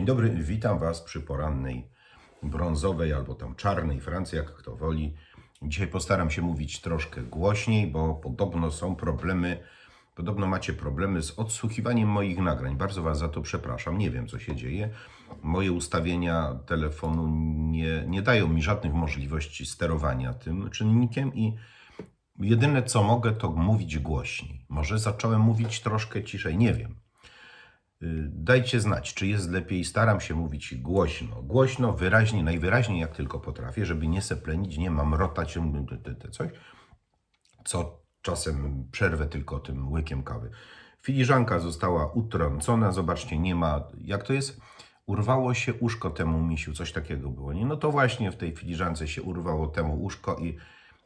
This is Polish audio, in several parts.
Dzień dobry, witam Was przy porannej brązowej albo tam czarnej Francji, jak kto woli. Dzisiaj postaram się mówić troszkę głośniej, bo podobno są problemy, podobno macie problemy z odsłuchiwaniem moich nagrań. Bardzo Was za to przepraszam, nie wiem co się dzieje. Moje ustawienia telefonu nie, nie dają mi żadnych możliwości sterowania tym czynnikiem i jedyne co mogę to mówić głośniej. Może zacząłem mówić troszkę ciszej, nie wiem. Y, Dajcie znać, czy jest lepiej. Staram się mówić głośno, głośno, wyraźnie, najwyraźniej jak tylko potrafię, żeby nie seplenić, nie mam rotać, te- coś, co czasem przerwę tylko tym łykiem kawy. Filiżanka została utrącona, zobaczcie, nie ma, jak to jest? Urwało się uszko temu misiu, coś takiego było, nie? No to właśnie w tej filiżance się urwało temu uszko i,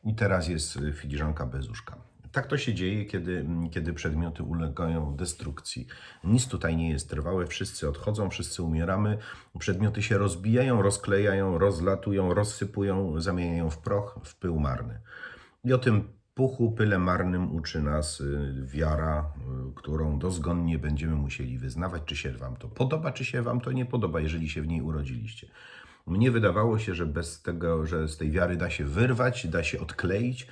i teraz jest filiżanka bez uszka. Tak to się dzieje, kiedy, kiedy przedmioty ulegają destrukcji. Nic tutaj nie jest trwałe, wszyscy odchodzą, wszyscy umieramy, przedmioty się rozbijają, rozklejają, rozlatują, rozsypują, zamieniają w proch, w pył marny. I o tym puchu, pyle marnym uczy nas y, wiara, y, którą dozgonnie będziemy musieli wyznawać, czy się Wam to podoba, czy się Wam to nie podoba, jeżeli się w niej urodziliście. Mnie wydawało się, że bez tego, że z tej wiary da się wyrwać, da się odkleić,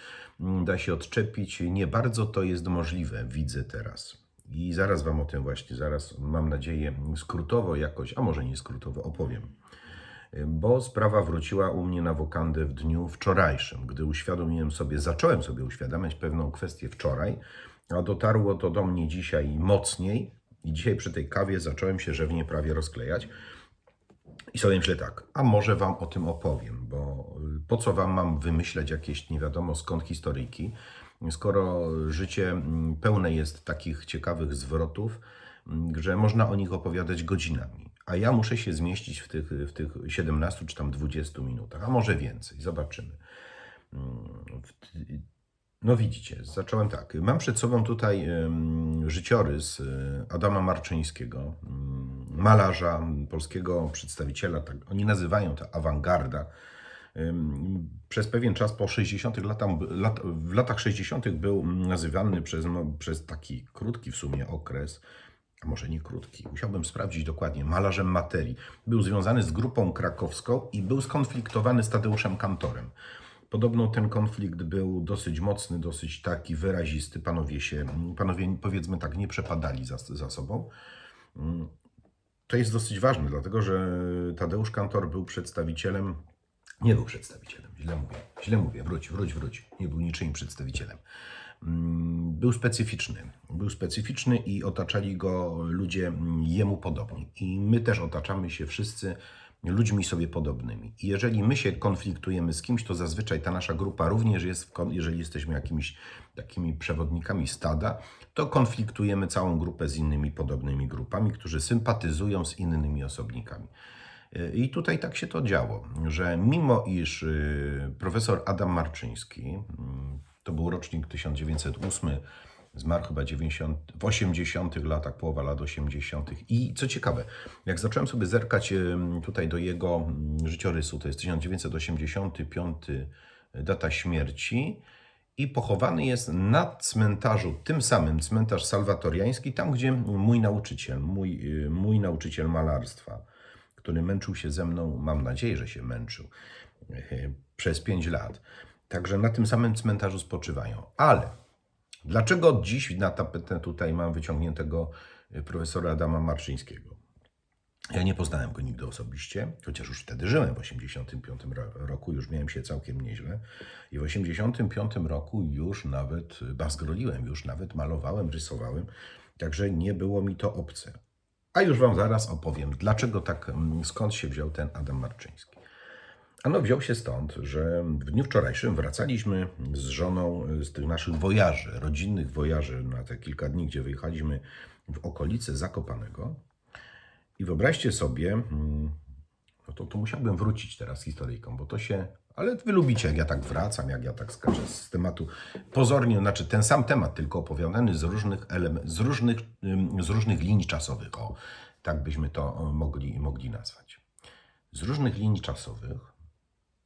da się odczepić. Nie bardzo to jest możliwe, widzę teraz. I zaraz Wam o tym właśnie, zaraz mam nadzieję skrótowo jakoś, a może nie skrótowo, opowiem bo sprawa wróciła u mnie na wokandę w dniu wczorajszym, gdy uświadomiłem sobie, zacząłem sobie uświadamiać pewną kwestię wczoraj, a dotarło to do mnie dzisiaj mocniej i dzisiaj przy tej kawie zacząłem się rzewnie prawie rozklejać. I sobie myślę tak, a może Wam o tym opowiem, bo po co Wam mam wymyślać jakieś nie wiadomo skąd historyjki, skoro życie mm, pełne jest takich ciekawych zwrotów, mm, że można o nich opowiadać godzinami. A ja muszę się zmieścić w tych, w tych 17 czy tam 20 minutach, a może więcej, zobaczymy. Mm, No widzicie, zacząłem tak. Mam przed sobą tutaj życiorys e, Adama Marczyńskiego, malarza, polskiego przedstawiciela, tak, oni nazywają to awangarda. Przez pewien czas po 60 latach, lat, w latach 60 był nazywany przez, no, przez taki krótki w sumie okres, a może nie krótki, musiałbym sprawdzić dokładnie, malarzem materii. Był związany z grupą krakowską i był skonfliktowany z Tadeuszem Kantorem. Podobno ten konflikt był dosyć mocny, dosyć taki wyrazisty. Panowie się, panowie powiedzmy tak, nie przepadali za, za sobą. Mm, To jest dosyć ważne, dlatego że Tadeusz Kantor był przedstawicielem, nie był przedstawicielem, źle mówię, źle mówię, wróć, wróć, wróć, nie był niczyim przedstawicielem. Mm, Był specyficzny, był specyficzny i otaczali go ludzie mm, jemu podobni. I my też otaczamy się wszyscy ludźmi sobie podobnymi. I jeżeli my się konfliktujemy z kimś, to zazwyczaj ta nasza grupa również jest, w jeżeli jesteśmy jakimiś takimi przewodnikami stada, to konfliktujemy całą grupę z innymi podobnymi grupami, którzy sympatyzują z innymi osobnikami. Y, I tutaj tak się to działo, że mimo iż y, profesor Adam Marczyński, mm, to był rocznik 1908, zmarł chyba 90, w 80 latach, połowa lat 80. I co ciekawe, jak zacząłem sobie zerkać ym, tutaj do jego mm, życiorysu, to jest 1985 data śmierci, i pochowany jest na cmentarzu, tym samym cmentarz salwatoriański, tam gdzie mój nauczyciel, mój, y, mój nauczyciel malarstwa, który męczył się ze mną, mam nadzieję, że się męczył, y, przez 5 lat. Także na tym samym cmentarzu spoczywają. Ale dlaczego dziś na tapetę tutaj mam wyciągniętego y, profesora Adama Marczyńskiego? Ja nie poznałem go nigdy osobiście, chociaż już wtedy żyłem w 85 ro- roku, już miałem się całkiem nieźle. I w 85 roku już nawet bazgroliłem, już nawet malowałem, rysowałem, także nie było mi to obce. A już Wam zaraz opowiem, dlaczego tak, mm, skąd się wziął ten Adam Marczyński. Ano wziął się stąd, że w dniu wczorajszym wracaliśmy z żoną z tych naszych wojaży, rodzinnych wojaży na te kilka dni, gdzie wyjechaliśmy w okolice Zakopanego. I wyobraźcie sobie, mm, no to, to musiałbym wrócić teraz historyjką, bo to się. Ale wy lubicie, jak ja tak wracam, jak ja tak skaczę z tematu. Pozornie, znaczy ten sam temat, tylko opowiadany z różnych, element, z różnych, z różnych linii czasowych. O, tak byśmy to o, mogli, mogli nazwać. Z różnych linii czasowych,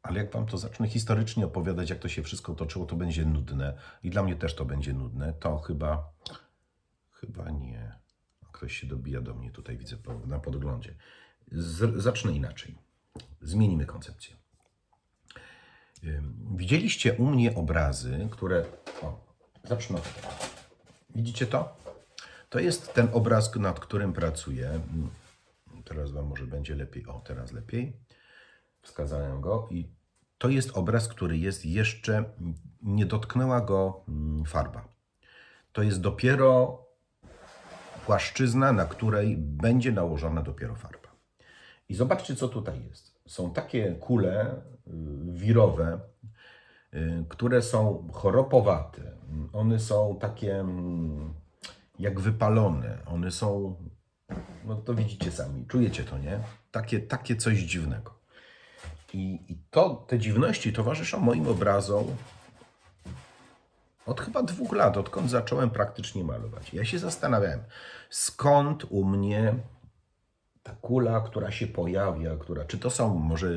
ale jak wam to zacznę historycznie opowiadać, jak to się wszystko toczyło, to będzie nudne. I dla mnie też to będzie nudne. To chyba. Chyba nie. Ktoś się dobija do mnie tutaj, widzę na podglądzie. Z, zacznę inaczej. Zmienimy koncepcję. Widzieliście u mnie obrazy, które. O, zacznę od tego. Widzicie to? To jest ten obraz, nad którym pracuję. Teraz Wam może będzie lepiej. O, teraz lepiej. Wskazałem go i to jest obraz, który jest jeszcze. Nie dotknęła go farba. To jest dopiero płaszczyzna, na której będzie nałożona dopiero farba. I zobaczcie, co tutaj jest. Są takie kule y, wirowe, y, które są choropowate. One są takie mm, jak wypalone. One są, no to widzicie sami, czujecie to, nie? Takie, takie coś dziwnego. I, i to, te dziwności towarzyszą moim obrazom od chyba dwóch lat, odkąd zacząłem praktycznie malować. Ja się zastanawiałem, skąd u mnie ta kula, która się pojawia, która, czy to są może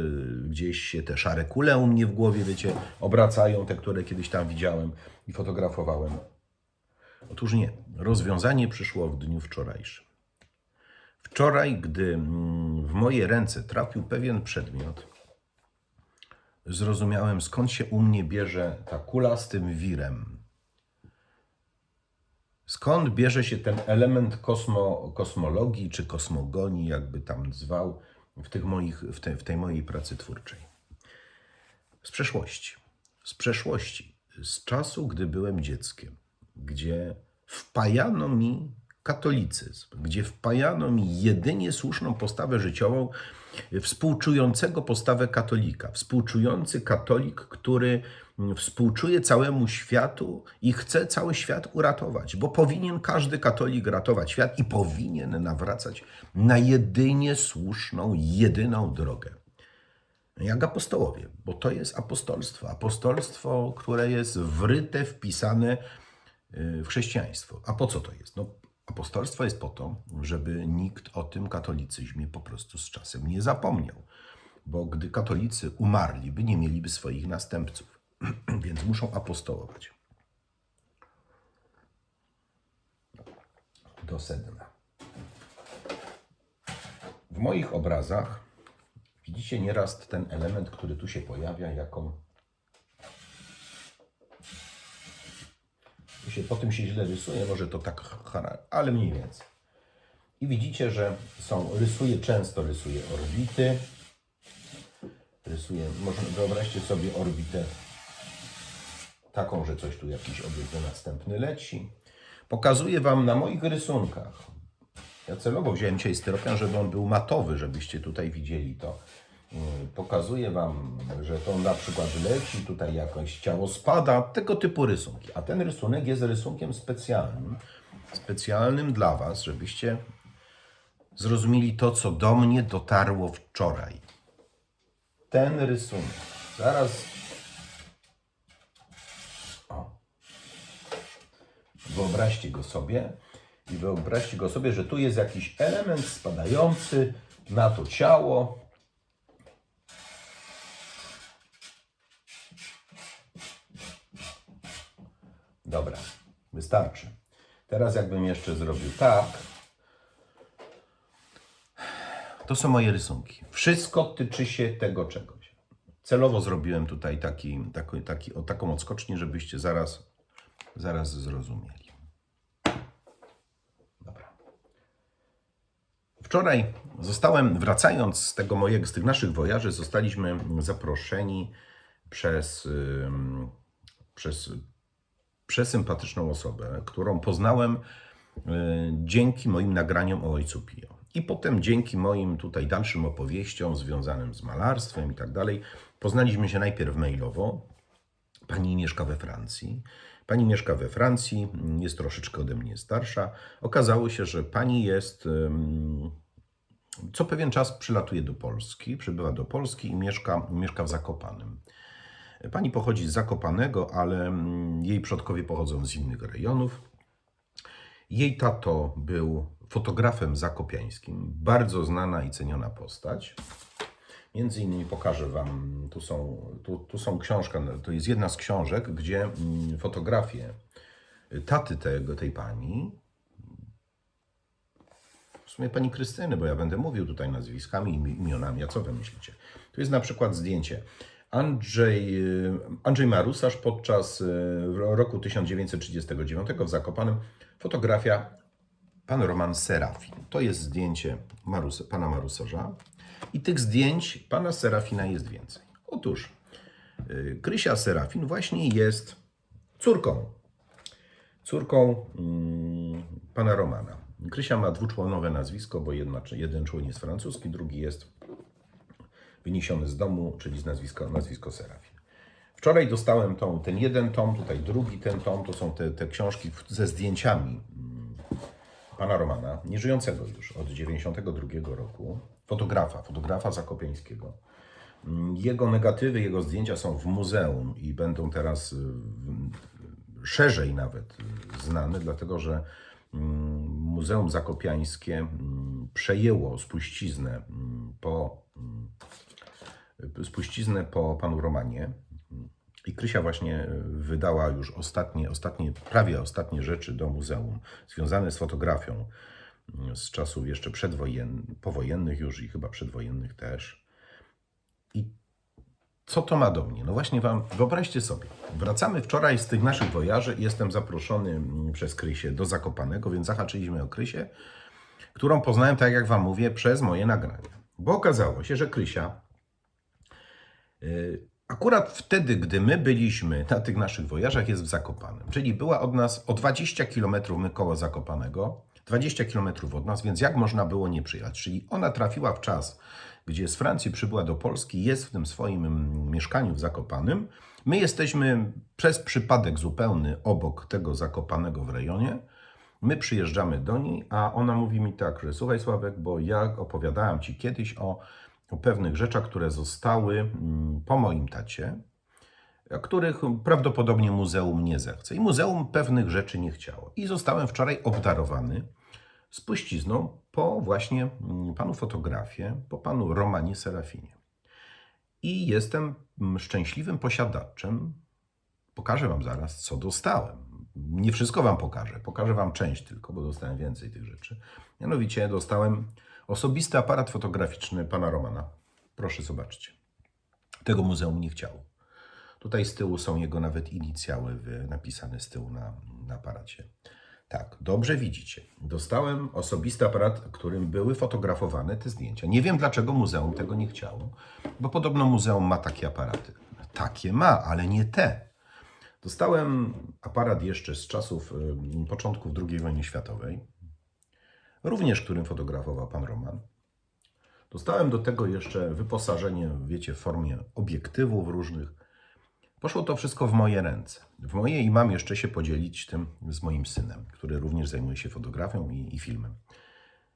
gdzieś się te szare kule u mnie w głowie, wiecie, obracają, te, które kiedyś tam widziałem i fotografowałem. Otóż nie. Rozwiązanie przyszło w dniu wczorajszym. Wczoraj, gdy mm, w moje ręce trafił pewien przedmiot, zrozumiałem skąd się u mnie bierze ta kula z tym wirem. Skąd bierze się ten element kosmo, kosmologii czy kosmogonii, jakby tam zwał, w, tych moich, w, te, w tej mojej pracy twórczej? Z przeszłości. Z przeszłości. Z czasu, gdy byłem dzieckiem, gdzie wpajano mi katolicyzm, gdzie wpajano mi jedynie słuszną postawę życiową, współczującego postawę katolika. Współczujący katolik, który współczuje całemu światu i chce cały świat uratować, bo powinien każdy katolik ratować świat i powinien nawracać na jedynie słuszną, jedyną drogę. Jak apostołowie, bo to jest apostolstwo. Apostolstwo, które jest wryte, wpisane y, w chrześcijaństwo. A po co to jest? No, apostolstwo jest po to, żeby nikt o tym katolicyzmie po prostu z czasem nie zapomniał. Bo gdy katolicy umarliby, nie mieliby swoich następców. Więc muszą apostołować. Do sedna. W moich obrazach widzicie nieraz ten element, który tu się pojawia, jako. Tu się, po tym się źle rysuje, może to tak, ale mniej więcej. I widzicie, że są, rysuję, często rysuję orbity. Rysuję, może wyobraźcie sobie orbitę taką, że coś tu jakiś obiekt następny leci. Pokazuję Wam na moich rysunkach. Ja celowo wziąłem dzisiaj styropian, żeby on był matowy, żebyście tutaj widzieli to. Yy, Pokazuję Wam, że to na przykład leci, tutaj jakoś ciało spada, tego typu rysunki. A ten rysunek jest rysunkiem specjalnym, specjalnym dla Was, żebyście zrozumieli to, co do mnie dotarło wczoraj. Ten rysunek. Zaraz Wyobraźcie go sobie i wyobraźcie go sobie, że tu jest jakiś element spadający na to ciało. Dobra, wystarczy. Teraz jakbym jeszcze zrobił tak. To są moje rysunki. Wszystko tyczy się tego czegoś. Celowo zrobiłem tutaj taki, taki, taki, o, taką odskocznię, żebyście zaraz zaraz zrozumieli. Dobra. Wczoraj zostałem, wracając z tego mojego, z tych naszych wojaży, zostaliśmy zaproszeni przez, przez przesympatyczną osobę, którą poznałem y, dzięki moim nagraniom o Ojcu Pio. I potem dzięki moim tutaj dalszym opowieściom związanym z malarstwem i tak dalej, poznaliśmy się najpierw mailowo. Pani mieszka we Francji. Pani mieszka we Francji, jest troszeczkę ode mnie starsza. Okazało się, że pani jest. Co pewien czas przylatuje do Polski, przybywa do Polski i mieszka, mieszka w Zakopanem. Pani pochodzi z Zakopanego, ale jej przodkowie pochodzą z innych rejonów. Jej tato był fotografem zakopiańskim, bardzo znana i ceniona postać. Między innymi pokażę Wam, tu są, tu, tu są książka, to jest jedna z książek, gdzie mm, fotografie taty tego, tej pani sumie pani Krystyny, bo ja będę mówił tutaj nazwiskami i imionami, a co wy myślicie? Tu jest na przykład zdjęcie. Andrzej, y, Andrzej Marusarz podczas y, roku 1939 w Zakopanem fotografia pan Roman Serafin. To jest zdjęcie Marus, pana Marusarza i tych zdjęć pana Serafina jest więcej. Otóż y, Krysia Serafin właśnie jest córką córką mm, pana Romana. Krysia ma dwuczłonowe nazwisko, bo jedna, jeden człon jest francuski, drugi jest wyniesiony z domu, czyli z nazwisko, nazwisko Serafin. Wczoraj dostałem tą, ten jeden tom, tutaj drugi ten tom, to są te, te książki ze zdjęciami mm, pana Romana, nieżyjącego już od 92 roku, fotografa, fotografa zakopiańskiego. Jego negatywy, jego zdjęcia są w muzeum i będą teraz y, szerzej nawet y, znane, dlatego że mm, Muzeum Zakopiańskie mm, przejęło spuściznę mm, po, spuściznę po panu Romanie. I Krysia właśnie y, wydała już ostatnie, ostatnie, prawie ostatnie rzeczy do muzeum, związane z fotografią z czasów jeszcze przedwojennych, powojennych już i chyba przedwojennych też. I co to ma do mnie? No właśnie Wam, wyobraźcie sobie, wracamy wczoraj z tych naszych wojaży, jestem zaproszony mm, przez Krysię do Zakopanego, więc zahaczyliśmy o Krysię, którą poznałem, tak jak Wam mówię, przez moje nagrania. Bo okazało się, że Krysia y, akurat wtedy, gdy my byliśmy na tych naszych wojażach, jest w Zakopanem. Czyli była od nas o 20 km koło Zakopanego, 20 km od nas, więc jak można było nie przyjechać? Czyli ona trafiła w czas, gdzie z Francji przybyła do Polski, jest w tym swoim mieszkaniu w Zakopanym. My jesteśmy przez przypadek zupełny obok tego Zakopanego w rejonie. My przyjeżdżamy do niej, a ona mówi mi tak, że słuchaj Sławek, bo ja opowiadałam Ci kiedyś o, o pewnych rzeczach, które zostały mm, po moim tacie, których prawdopodobnie muzeum nie zechce. I muzeum pewnych rzeczy nie chciało. I zostałem wczoraj obdarowany spuścizną po właśnie mm, panu fotografię, po panu Romanie Serafinie. I jestem mm, szczęśliwym posiadaczem. Pokażę wam zaraz, co dostałem. Nie wszystko wam pokażę, pokażę wam część tylko, bo dostałem więcej tych rzeczy. Mianowicie dostałem osobisty aparat fotograficzny pana Romana. Proszę zobaczcie. Tego muzeum nie chciało. Tutaj z tyłu są jego nawet inicjały napisane z tyłu na, na aparacie. Tak, dobrze widzicie. Dostałem osobisty aparat, którym były fotografowane te zdjęcia. Nie wiem, dlaczego muzeum tego nie chciało, bo podobno muzeum ma takie aparaty. Takie ma, ale nie te. Dostałem aparat jeszcze z czasów y, początków II wojny światowej, również którym fotografował pan Roman. Dostałem do tego jeszcze wyposażenie, wiecie, w formie obiektywów różnych. Poszło to wszystko w moje ręce. W moje i mam jeszcze się podzielić tym z moim synem, który również zajmuje się fotografią i, i filmem.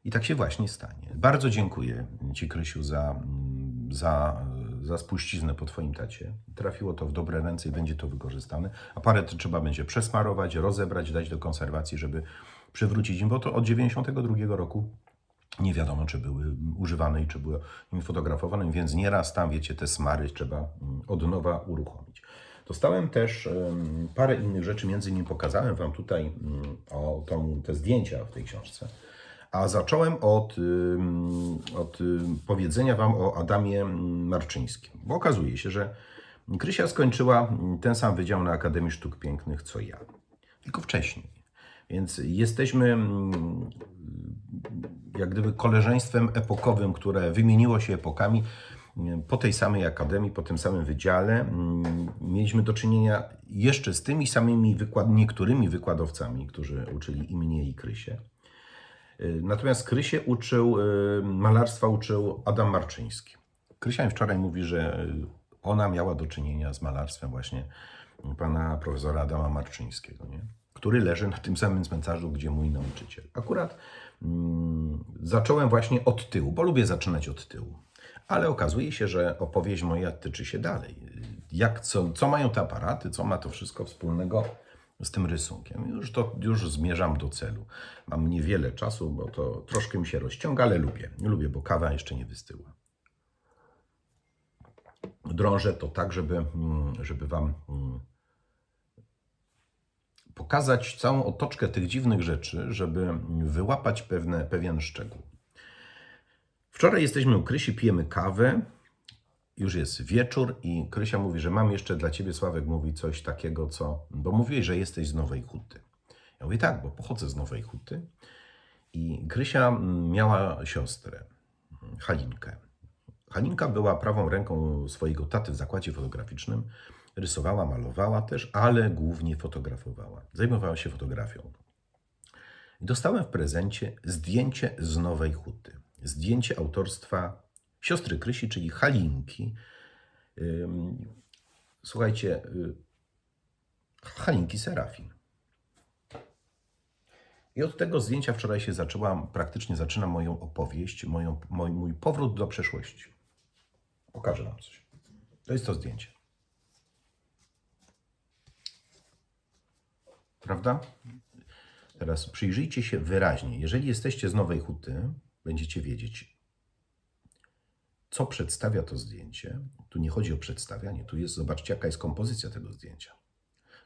I tak się właśnie stanie. Bardzo dziękuję Ci, Krysiu, za, mm, za, za spuściznę po Twoim tacie. Trafiło to w dobre ręce i będzie to wykorzystane. Aparat trzeba będzie przesmarować, rozebrać, dać do konserwacji, żeby przywrócić im, bo to od 92 roku nie wiadomo, czy były używane i czy były nimi fotografowane, więc nieraz tam, wiecie, te smary trzeba mm, od nowa uruchomić. Dostałem też parę innych rzeczy, między innymi pokazałem Wam tutaj mm, o tą, te zdjęcia w tej książce. A zacząłem od, od powiedzenia Wam o Adamie Marczyńskim, bo okazuje się, że Krysia skończyła ten sam wydział na Akademii Sztuk Pięknych co ja, tylko wcześniej. Więc jesteśmy ym, jak gdyby koleżeństwem epokowym, które wymieniło się epokami. Po tej samej akademii, po tym samym wydziale mm, mieliśmy do czynienia jeszcze z tymi samymi wykład, niektórymi wykładowcami, którzy uczyli i mnie i Krysie. Y, Natomiast Krysie uczył, y, malarstwa uczył Adam Marczyński. Krysia mi wczoraj mówi, że y, ona miała do czynienia z malarstwem właśnie pana profesora Adama Marczyńskiego, nie? Który leży na tym samym cmentarzu, gdzie mój nauczyciel. Akurat mm, zacząłem właśnie od tyłu, bo lubię zaczynać od tyłu. Ale okazuje się, że opowieść moja tyczy się dalej. Jak, co, co mają te aparaty, co ma to wszystko wspólnego z tym rysunkiem. Już, to, już zmierzam do celu. Mam niewiele czasu, bo to troszkę mi się rozciąga, ale lubię. Lubię, bo kawa jeszcze nie wystyła. Drążę to tak, żeby, mm, żeby Wam mm, pokazać całą otoczkę tych dziwnych rzeczy, żeby wyłapać pewne, pewien szczegół. Wczoraj jesteśmy u Krysi, pijemy kawę. Już jest wieczór i Krysia mówi, że mam jeszcze dla ciebie, Sławek, mówi coś takiego, co. Bo mówiłeś, że jesteś z Nowej Huty. Ja mówię, tak, bo pochodzę z Nowej Huty. I Krysia miała siostrę, Halinkę. Halinka była prawą ręką swojego taty w zakładzie fotograficznym. Rysowała, malowała też, ale głównie fotografowała. Zajmowała się fotografią. Dostałem w prezencie zdjęcie z Nowej Huty. Zdjęcie autorstwa siostry Krysi, czyli Halinki. Słuchajcie, y, Halinki Serafin. I od tego zdjęcia wczoraj się zaczęłam, praktycznie zaczynam moją opowieść, moją, mój, mój powrót do przeszłości. Pokażę Wam coś. To jest to zdjęcie. Prawda? Teraz przyjrzyjcie się wyraźnie. Jeżeli jesteście z Nowej Huty, będziecie wiedzieć, co przedstawia to zdjęcie. Tu nie chodzi o przedstawianie, tu jest, zobaczcie, jaka jest kompozycja tego zdjęcia.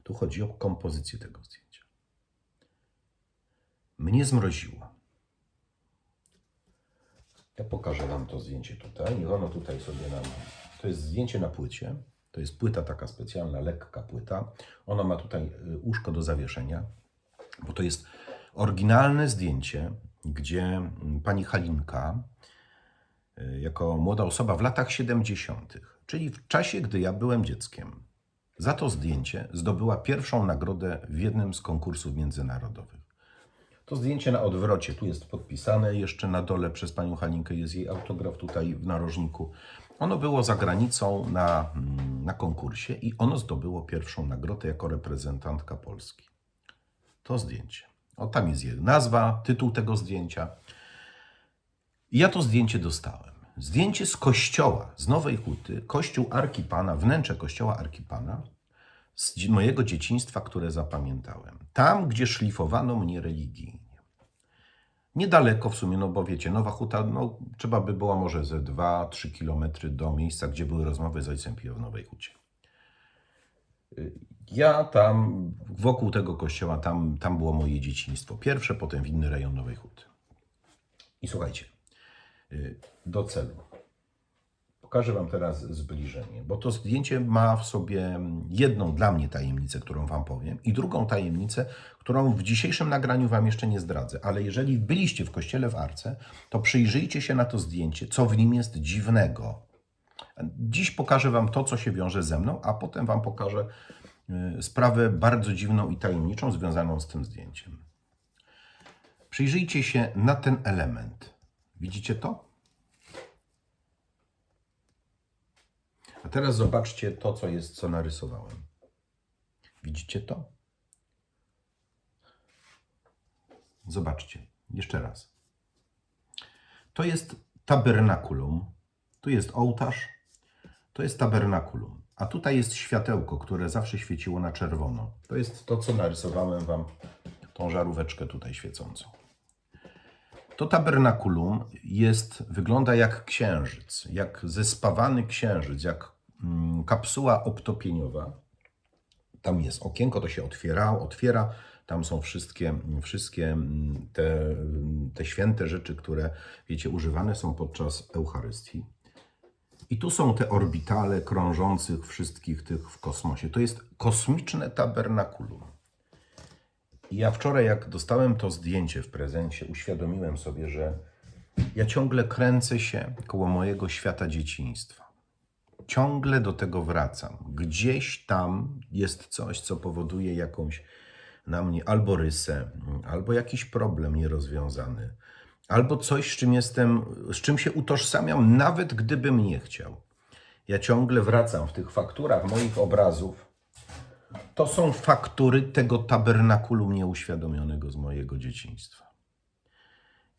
Tu chodzi o kompozycję tego zdjęcia. Mnie zmroziło. Ja pokażę Wam to zdjęcie tutaj. Niech ono tutaj sobie nam. To jest zdjęcie na płycie. To jest płyta taka specjalna, lekka płyta. Ona ma tutaj y, łóżko do zawieszenia, bo to jest oryginalne zdjęcie, gdzie mm, pani Halinka, y, jako młoda osoba w latach 70., czyli w czasie, gdy ja byłem dzieckiem, za to zdjęcie zdobyła pierwszą nagrodę w jednym z konkursów międzynarodowych. To zdjęcie na odwrocie, tu jest podpisane, jeszcze na dole przez panią Halinkę jest jej autograf tutaj w narożniku. Ono było za granicą na, mm, na konkursie i ono zdobyło pierwszą nagrodę jako reprezentantka Polski. To zdjęcie. O, tam jest jej nazwa, tytuł tego zdjęcia. Ja to zdjęcie dostałem. Zdjęcie z kościoła, z Nowej Huty, kościół Arkipana, wnętrze kościoła Arkipana, z mojego dzieciństwa, które zapamiętałem. Tam, gdzie szlifowano mnie religijnie. Niedaleko w sumie, no bo wiecie, Nowa Huta, no trzeba by było może ze 2-3 kilometry do miejsca, gdzie były rozmowy z ojcem Pio w Nowej Hucie. Y, Ja tam, wokół tego kościoła, tam, tam było moje dzieciństwo. Pierwsze, potem w inny rejon Nowej Huty. I słuchajcie, y, do celu. Pokażę Wam teraz zbliżenie, bo to zdjęcie ma w sobie jedną dla mnie tajemnicę, którą Wam powiem, i drugą tajemnicę, którą w dzisiejszym nagraniu Wam jeszcze nie zdradzę. Ale jeżeli byliście w kościele w Arce, to przyjrzyjcie się na to zdjęcie, co w nim jest dziwnego. Dziś pokażę Wam to, co się wiąże ze mną, a potem Wam pokażę y, sprawę bardzo dziwną i tajemniczą związaną z tym zdjęciem. Przyjrzyjcie się na ten element. Widzicie to? A teraz zobaczcie to, co jest, co narysowałem. Widzicie to? Zobaczcie, jeszcze raz. To jest tabernakulum, tu jest ołtarz, to jest tabernakulum, a tutaj jest światełko, które zawsze świeciło na czerwono. To jest to, co narysowałem Wam, tą żaróweczkę tutaj świecącą. To tabernakulum jest, wygląda jak księżyc, jak zespawany księżyc, jak kapsuła obtopieniowa. Tam jest okienko, to się otwiera, otwiera. Tam są wszystkie, wszystkie mm, te, te święte rzeczy, które, wiecie, używane są podczas Eucharystii. I tu są te orbitale krążących wszystkich tych w kosmosie. To jest kosmiczne tabernakulum. I ja wczoraj, jak dostałem to zdjęcie w prezencie, uświadomiłem sobie, że ja ciągle kręcę się koło mojego świata dzieciństwa. Ciągle do tego wracam. Gdzieś tam jest coś, co powoduje jakąś na mnie albo rysę, albo jakiś problem nierozwiązany, albo coś, z czym jestem, z czym się utożsamiam, nawet gdybym nie chciał. Ja ciągle wracam w tych fakturach moich obrazów to są faktury tego tabernakulum nieuświadomionego z mojego dzieciństwa.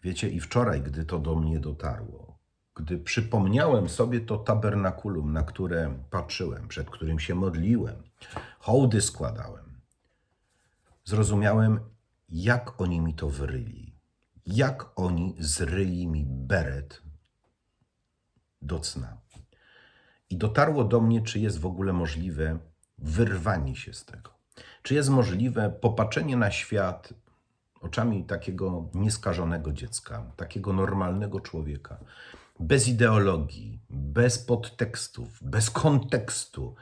Wiecie, i wczoraj, gdy to do mnie dotarło, gdy przypomniałem sobie to tabernakulum, na które patrzyłem, przed którym się modliłem, hołdy składałem, zrozumiałem, jak oni mi to wyryli. Jak oni zryli mi beret do cna. I dotarło do mnie, czy jest w ogóle możliwe wyrwanie się z tego. Czy jest możliwe popatrzenie na świat oczami takiego nieskażonego dziecka, takiego normalnego człowieka, bez ideologii, bez podtekstów, bez kontekstu,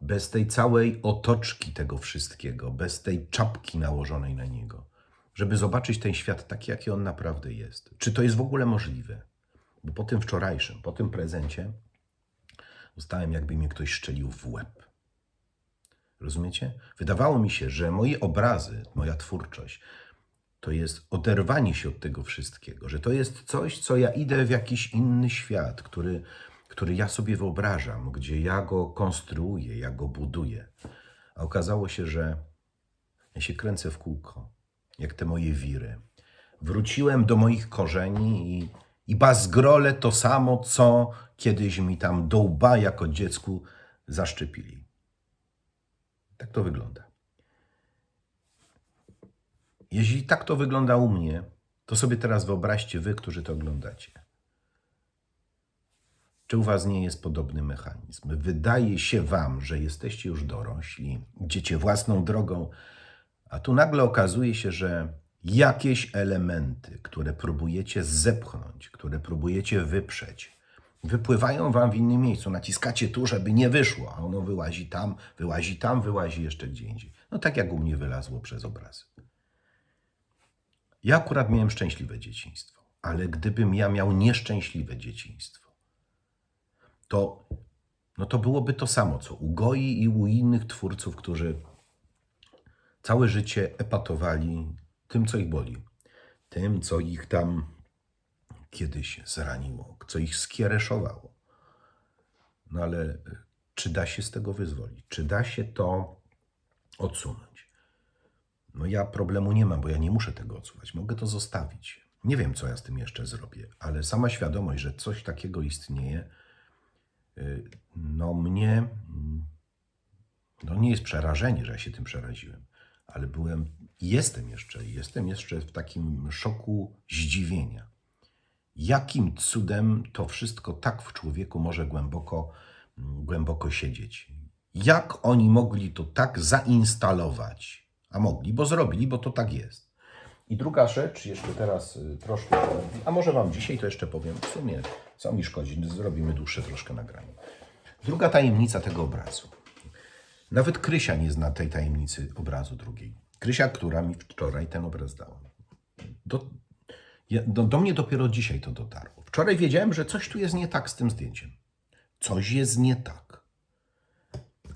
bez tej całej otoczki tego wszystkiego, bez tej czapki nałożonej na niego, żeby zobaczyć ten świat taki, jaki on naprawdę jest. Czy to jest w ogóle możliwe? Bo po tym wczorajszym, po tym prezencie, dostałem, jakby mnie ktoś szczelił w łeb. Rozumiecie? Wydawało mi się, że moje obrazy, moja twórczość, to jest oderwanie się od tego wszystkiego, że to jest coś, co ja idę w jakiś inny świat, który, który ja sobie wyobrażam, gdzie ja go konstruuję, ja go buduję. A okazało się, że ja się kręcę w kółko, jak te moje wiry. Wróciłem do moich korzeni i, i bazgrole to samo, co kiedyś mi tam do łba jako dziecku zaszczepili. Tak to wygląda. Jeśli tak to wygląda u mnie, to sobie teraz wyobraźcie wy, którzy to oglądacie. Czy u was nie jest podobny mechanizm? Wydaje się wam, że jesteście już dorośli, idziecie własną drogą, a tu nagle okazuje się, że jakieś elementy, które próbujecie zepchnąć, które próbujecie wyprzeć, wypływają wam w innym miejscu. Naciskacie tu, żeby nie wyszło, a ono wyłazi tam, wyłazi tam, wyłazi jeszcze gdzie indziej. No tak jak u mnie wylazło przez obrazy. Ja akurat miałem szczęśliwe dzieciństwo, ale gdybym ja miał nieszczęśliwe dzieciństwo, to, no to byłoby to samo, co u Goi i u innych twórców, którzy całe życie epatowali tym, co ich boli, tym, co ich tam kiedyś zraniło, co ich skiereszowało. No ale y, czy da się z tego wyzwolić? Czy da się to odsunąć? No ja problemu nie mam, bo ja nie muszę tego odsuwać. Mogę to zostawić. Nie wiem, co ja z tym jeszcze zrobię, ale sama świadomość, że coś takiego istnieje, y, no mnie, no nie jest przerażenie, że ja się tym przeraziłem, ale byłem, jestem jeszcze, jestem jeszcze w takim szoku zdziwienia. Jakim cudem to wszystko tak w człowieku może głęboko, mm, głęboko siedzieć? Jak oni mogli to tak zainstalować? A mogli, bo zrobili, bo to tak jest. I druga rzecz, jeszcze teraz y, troszkę, a może Wam dzisiaj to jeszcze powiem, w sumie co mi szkodzi, zrobimy dłuższe troszkę nagranie. Druga tajemnica tego obrazu. Nawet Krysia nie zna tej tajemnicy obrazu drugiej. Krysia, która mi wczoraj ten obraz dała. Do, do, do mnie dopiero dzisiaj to dotarło. Wczoraj wiedziałem, że coś tu jest nie tak z tym zdjęciem. Coś jest nie tak.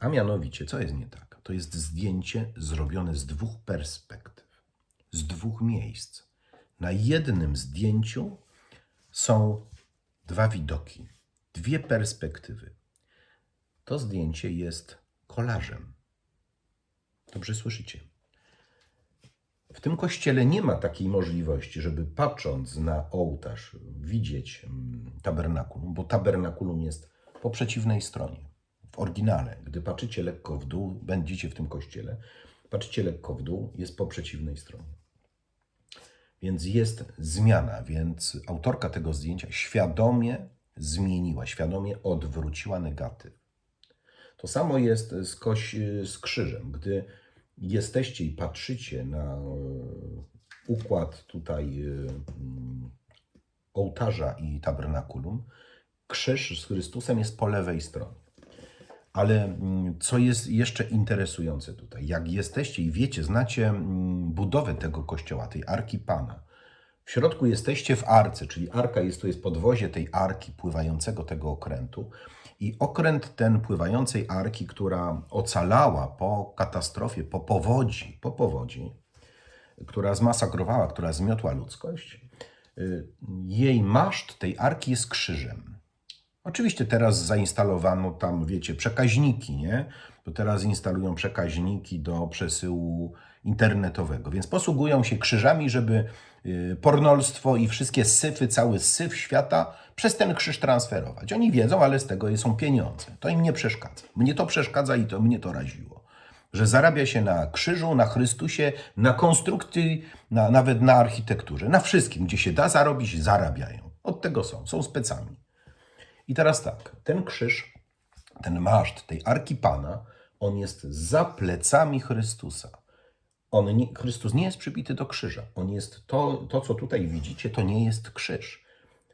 A mianowicie, co jest nie tak? To jest zdjęcie zrobione z dwóch perspektyw, z dwóch miejsc. Na jednym zdjęciu są dwa widoki, dwie perspektywy. To zdjęcie jest kolażem. Dobrze słyszycie? W tym kościele nie ma takiej możliwości, żeby patrząc na ołtarz widzieć mm, tabernakulum, bo tabernakulum jest po przeciwnej stronie. W oryginale, gdy patrzycie lekko w dół, będziecie w tym kościele, patrzycie lekko w dół, jest po przeciwnej stronie. Więc jest zmiana, więc autorka tego zdjęcia świadomie zmieniła, świadomie odwróciła negatyw. To samo jest z, koś, z krzyżem. Gdy jesteście i patrzycie na e, układ tutaj e, ołtarza i tabernakulum, krzyż z Chrystusem jest po lewej stronie. Ale mm, co jest jeszcze interesujące tutaj, jak jesteście i wiecie, znacie mm, budowę tego kościoła, tej arki Pana. W środku jesteście w arce, czyli arka jest to jest podwozie tej arki pływającego tego okrętu. I okręt ten pływającej arki, która ocalała po katastrofie, po powodzi, po powodzi, która zmasakrowała, która zmiotła ludzkość, y, jej maszt tej arki jest krzyżem. Oczywiście teraz zainstalowano tam, wiecie, przekaźniki, nie? To teraz instalują przekaźniki do przesyłu internetowego, więc posługują się krzyżami, żeby y, pornolstwo i wszystkie syfy, cały syf świata przez ten krzyż transferować. Oni wiedzą, ale z tego są pieniądze. To im nie przeszkadza. Mnie to przeszkadza i to mnie to raziło. Że zarabia się na krzyżu, na Chrystusie, na konstrukcji, na, nawet na architekturze, na wszystkim, gdzie się da zarobić, zarabiają. Od tego są, są specami. I teraz tak, ten krzyż, ten maszt tej arki Pana, on jest za plecami Chrystusa. On nie, Chrystus nie jest przybity do krzyża. On jest to, to, co tutaj widzicie, to nie jest krzyż.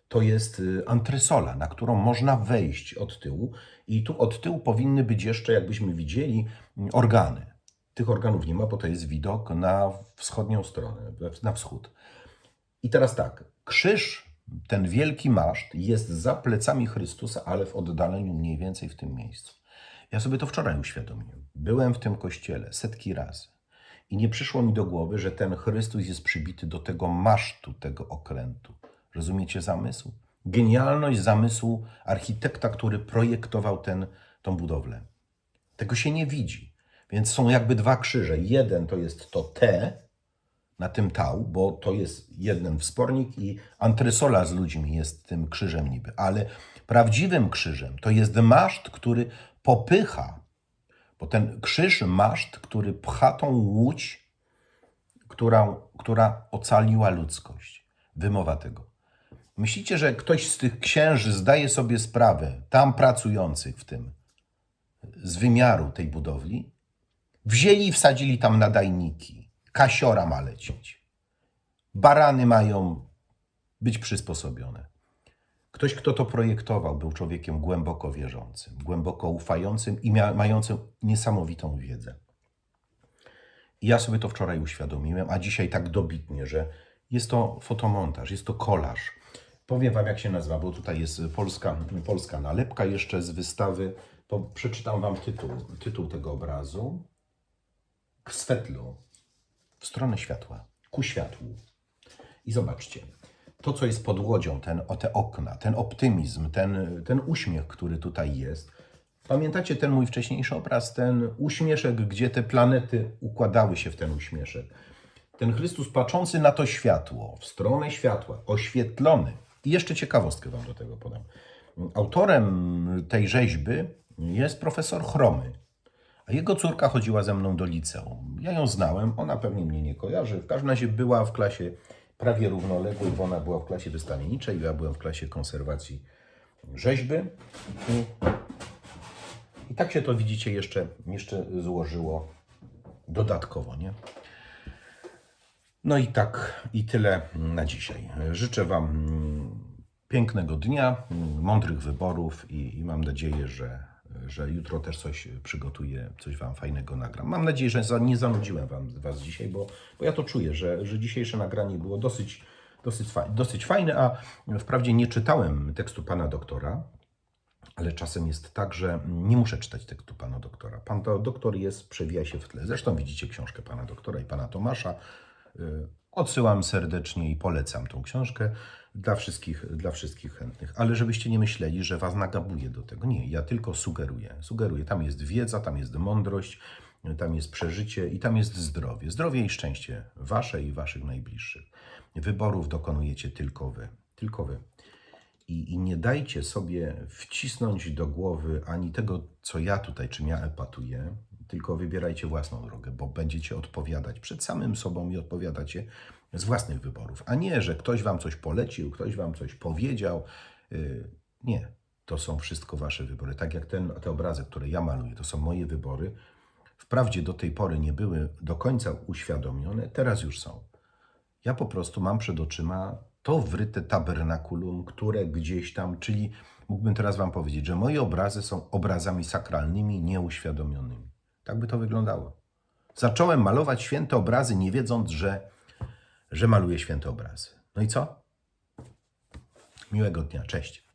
To jest y, antresola, na którą można wejść od tyłu, i tu od tyłu powinny być jeszcze, jakbyśmy widzieli, mm, organy. Tych organów nie ma, bo to jest widok na wschodnią stronę, na wschód. I teraz tak, krzyż, ten wielki maszt jest za plecami Chrystusa, ale w oddaleniu mniej więcej w tym miejscu. Ja sobie to wczoraj uświadomiłem. Byłem w tym kościele setki razy i nie przyszło mi do głowy, że ten Chrystus jest przybity do tego masztu, tego okrętu. Rozumiecie zamysł? Genialność zamysłu architekta, który projektował ten, tą budowlę. Tego się nie widzi. Więc są jakby dwa krzyże. Jeden to jest to T, na tym tał, bo to jest jeden wspornik i antresola z ludźmi jest tym krzyżem niby, ale prawdziwym krzyżem to jest maszt, który popycha, bo ten krzyż maszt, który pcha tą łódź, która, która ocaliła ludzkość. Wymowa tego. Myślicie, że ktoś z tych księży zdaje sobie sprawę, tam pracujących w tym, z wymiaru tej budowli? Wzięli i wsadzili tam nadajniki. Kasiora ma lecieć. Barany mają być przysposobione. Ktoś, kto to projektował, był człowiekiem głęboko wierzącym, głęboko ufającym i mającym niesamowitą wiedzę. I ja sobie to wczoraj uświadomiłem, a dzisiaj tak dobitnie, że jest to fotomontaż, jest to kolaż. Powiem Wam, jak się nazywa, bo tutaj jest polska, polska nalepka jeszcze z wystawy. Przeczytam Wam tytuł, tytuł tego obrazu. Swetlu, w stronę światła, ku światłu. I zobaczcie, to co jest pod łodzią, ten, o te okna, ten optymizm, ten, ten uśmiech, który tutaj jest. Pamiętacie ten mój wcześniejszy obraz, ten uśmieszek, gdzie te planety układały się w ten uśmieszek. Ten Chrystus patrzący na to światło, w stronę światła, oświetlony. I jeszcze ciekawostkę Wam do tego podam. Autorem tej rzeźby jest profesor Chromy. Jego córka chodziła ze mną do liceum. Ja ją znałem, ona pewnie mnie nie kojarzy. W każdym razie była w klasie prawie równoległej, bo ona była w klasie wystawienniczej, ja byłem w klasie konserwacji rzeźby. I, i tak się to widzicie jeszcze, jeszcze złożyło dodatkowo, nie? No i tak, i tyle na dzisiaj. Życzę Wam mm, pięknego dnia, mm, mądrych wyborów i, i mam nadzieję, że, że jutro też coś przygotuję, coś Wam fajnego nagram. Mam nadzieję, że za, nie zanudziłem wam, Was dzisiaj, bo, bo ja to czuję, że, że dzisiejsze nagranie było dosyć, dosyć, fa- dosyć fajne, a wprawdzie nie czytałem tekstu Pana Doktora, ale czasem jest tak, że nie muszę czytać tekstu pana doktora. Pan to, doktor jest, przewija się w tle. Zresztą widzicie książkę pana doktora i pana Tomasza. Y, Odsyłam serdecznie i polecam tą książkę dla wszystkich, dla wszystkich chętnych. Ale żebyście nie myśleli, że was nagabuję do tego. Nie, ja tylko sugeruję. Sugeruję. Tam jest wiedza, tam jest mądrość, tam jest przeżycie i tam jest zdrowie. Zdrowie i szczęście wasze i waszych najbliższych. Wyborów dokonujecie tylko wy. Tylko wy. I, I nie dajcie sobie wcisnąć do głowy ani tego, co ja tutaj, czym ja epatuję, tylko wybierajcie własną drogę, bo będziecie odpowiadać przed samym sobą i odpowiadacie z własnych wyborów, a nie, że ktoś wam coś polecił, ktoś wam coś powiedział. Yy, Nie, to są wszystko wasze wybory. Tak jak ten, te obrazy, które ja maluję, to są moje wybory. Wprawdzie do tej pory nie były do końca uświadomione, teraz już są. Ja po prostu mam przed oczyma to wryte tabernakulum, które gdzieś tam, czyli mógłbym teraz Wam powiedzieć, że moje obrazy są obrazami sakralnymi, nieuświadomionymi. Tak by to wyglądało. Zacząłem malować święte obrazy, nie wiedząc, że, że maluję święte obrazy. No i co? Miłego dnia, cześć.